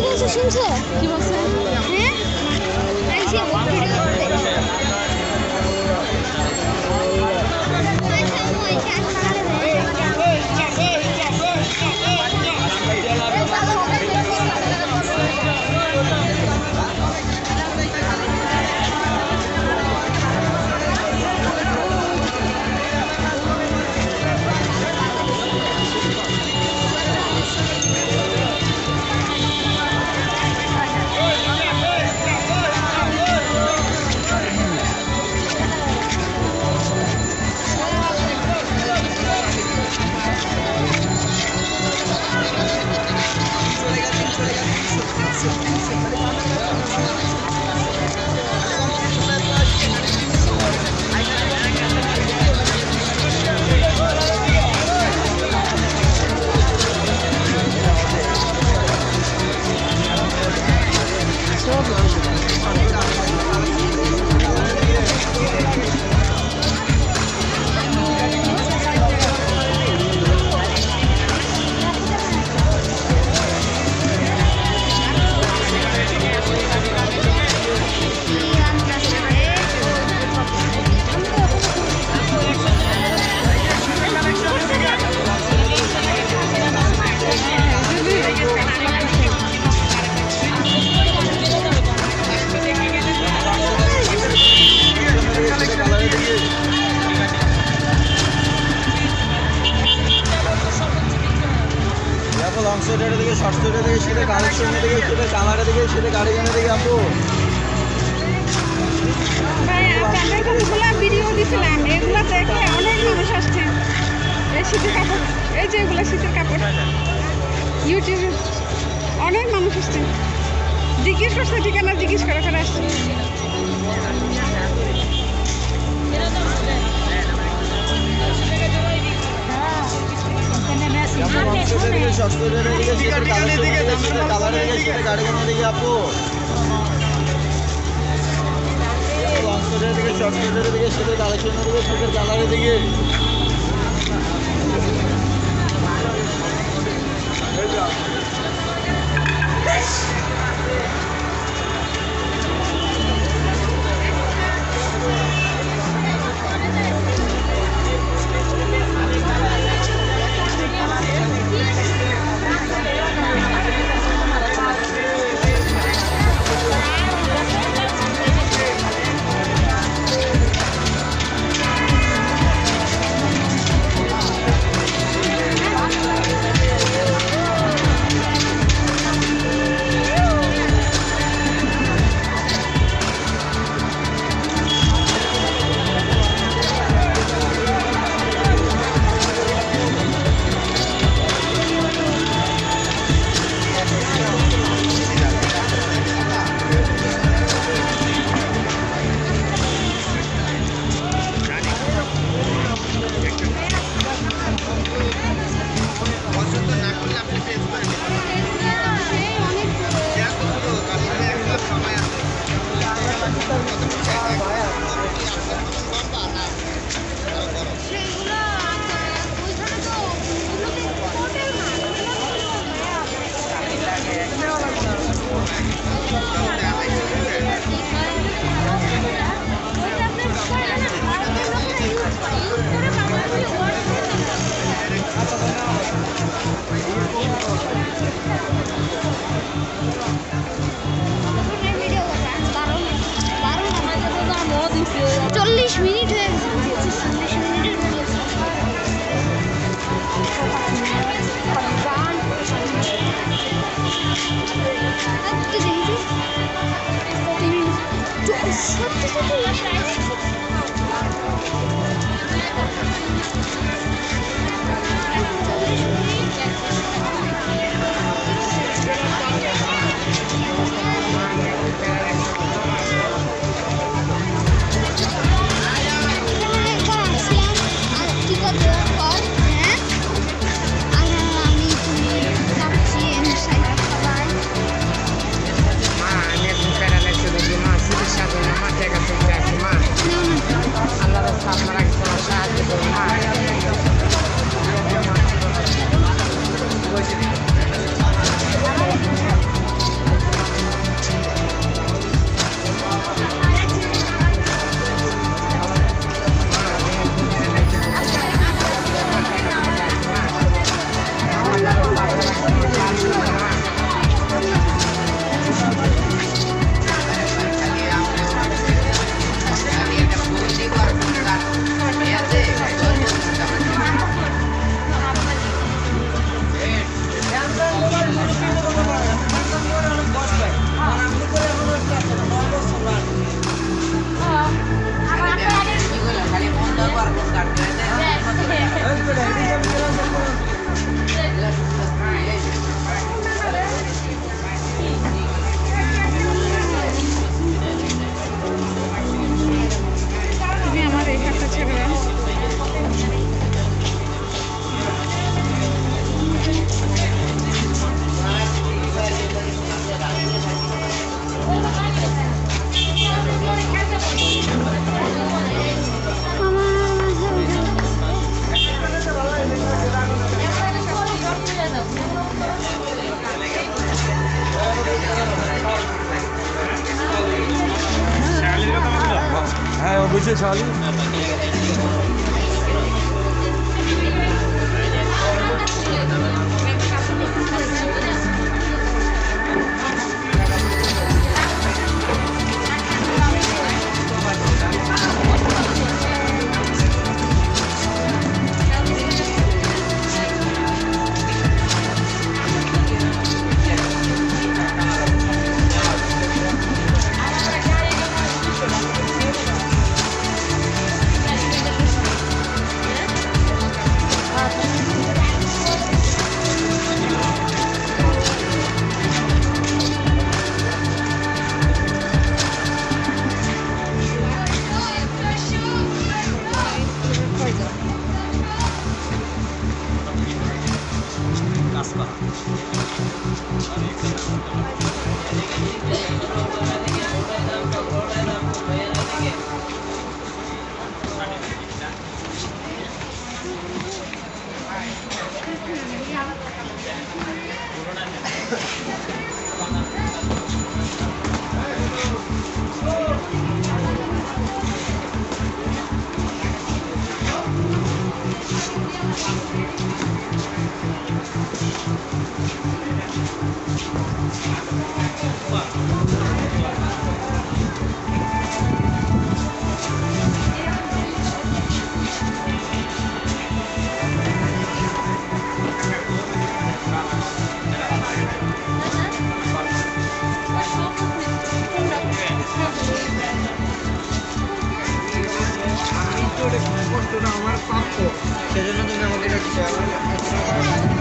今天是星期五 people 嗯来一些 স্টোরের দিকে সেটা কালেকশনের দিকে সেটা কালারের দিকে সেটা আপু আমি ভিডিও দেখে অনেক মানুষ আসছে। এই শীতের কাপড় এই যে এগুলো শীতের কাপড় ইউটিউবে অনেক মানুষ আসছে জিজ্ঞেস করছে ঠিকানা, জিজ্ঞেস করে করে আসছে। আপু লঞ্চের দিকে শর্টকাটের দিকে সেটা কালেকশনের দিকে সেটা কালারের দিকে Yes. çekecek halim. দিকে আপু লং স্টোরের দিকে